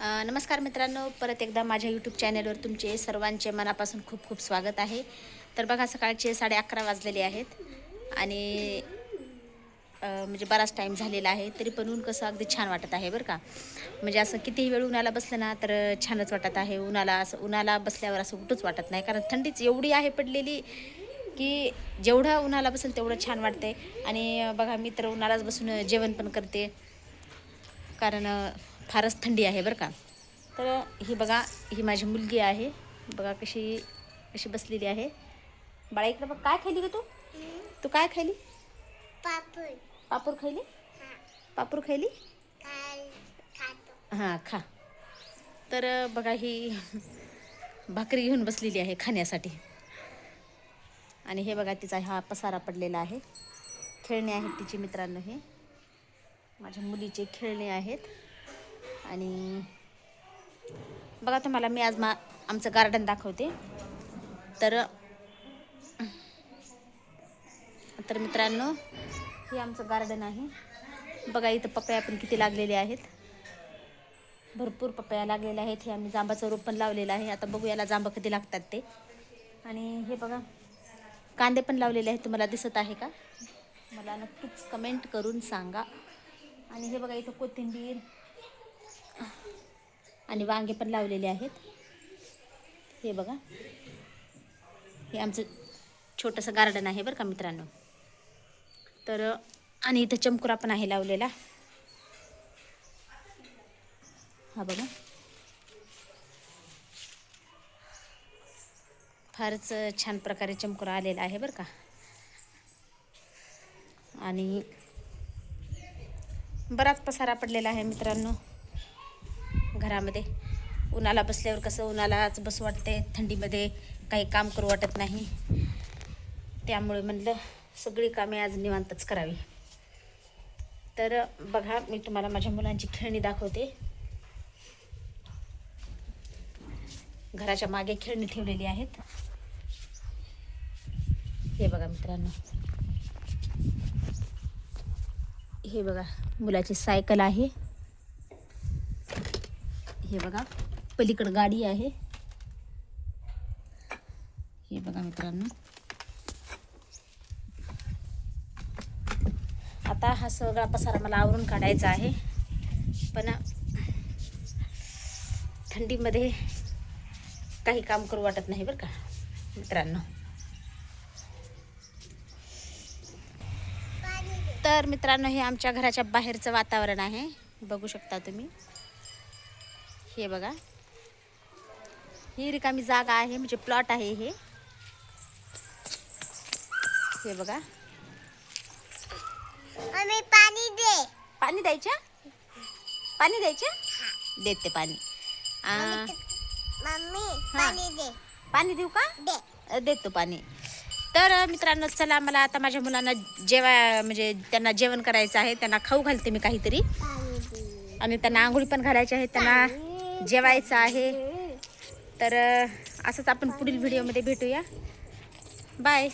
नमस्कार मित्रांनो. परत एकदा माझ्या यूट्यूब चॅनेलवर तुमचे सर्वांचे मनापासून खूप खूप स्वागत आहे. तर बघा सकाळचे साडे अकरा वाजलेले आहेत आणि म्हणजे बराच टाईम झालेला आहे. तरी पण ऊन कसं अगदी छान वाटत आहे बरं का. म्हणजे असं कितीही वेळ उन्हाला बसलं ना तर छानच वाटत आहे. उन्हाला असं उन्हाला बसल्यावर असं उठूच वाटत नाही. कारण थंडीच एवढी आहे पडलेली की जेवढं उन्हाला बसेल तेवढं छान वाटते आणि बघा मी तर उन्हालाच बसून जेवण पण करते. कारण फारच थंडी आहे बरं का. तर ही बघा ही माझी मुलगी आहे. बघा कशी कशी बसलेली आहे. बाळा इकडे बघ काय खाल्ली ग तू? तू काय पापड. पापूर पापूर काल खातो. हां खा. तर बघा ही भाकरी घेऊन बसलेली आहे खाण्यासाठी. आणि हे बघा तिचा हा पसारा पडलेला आहे. खेळणे आहेत तिचे मित्रांनो हे. माझ्या मुलीचे खेळणे आहेत. आणि बघा तुम्हाला मी आज मा आमचं गार्डन दाखवते. तर तर मित्रांनो हे आमचं गार्डन आहे. बघा इथं पपया पण किती लागलेले आहेत. भरपूर पपया लागलेल्या आहेत. हे आम्ही जांबाचं रोप पण लावलेलं आहे. आता बघू याला जांब कधी लागतात ते. आणि हे बघा कांदे पण लावलेले आहेत. तुम्हाला दिसत आहे का? मला नक्कीच कमेंट करून सांगा. आणि हे बघा इथं कोथिंबीर आणि वांगे पण लावलेले आहेत. हे बघा. हे आमचं छोटंसं गार्डन आहे बरं का मित्रांनो. तर आणि इथं चमकुरा पण आहे लावलेला. हा बघा. फारच छान प्रकारे चमकुरा आलेला आहे बरं का. आणि बराच पसारा पडलेला आहे मित्रांनो. घरामध्ये. उन्हाला बसल्यावर कसं उन्हालाच बसू वाटते थंडीमध्ये काही काम करू वाटत नाही. त्यामुळे म्हणलं सगळी कामे आज निवांतच करावी. तर बघा मी तुम्हाला माझ्या मुलांची खेळणी दाखवते. घराच्या मागे खेळणी ठेवलेली आहेत. हे बघा मित्रांनो. हे बघा मुलाची सायकल आहे. हे बघा पलीकडं गाडी आहे. हे बघा मित्रांनो. आता हा सगळा पसारा मला आवरून काढायचा आहे. पण थंडीमध्ये काही काम करू वाटत नाही बरं का मित्रांनो. तर मित्रांनो हे आमच्या घराच्या बाहेरचं वातावरण आहे. बघू शकता तुम्ही. हे बघा. ही रिकामी जागा आहे म्हणजे प्लॉट आहे हे. हे बघा. मम्मी पाणी दे. पाणी द्यायच्या? पाणी द्यायच्या? देते पाणी. दे. पाणी देऊ का? देतो पाणी. तर मित्रांनो चला मला आता माझ्या मुलांना जेवा म्हणजे त्यांना जेवण करायचं आहे. त्यांना खाऊ घालते मी काहीतरी. आणि त्यांना आंघोळी पण घालायची आहे. त्यांना जेवायचं आहे. तर असंच आपण पुढील व्हिडिओमध्ये भेटूया. बाय.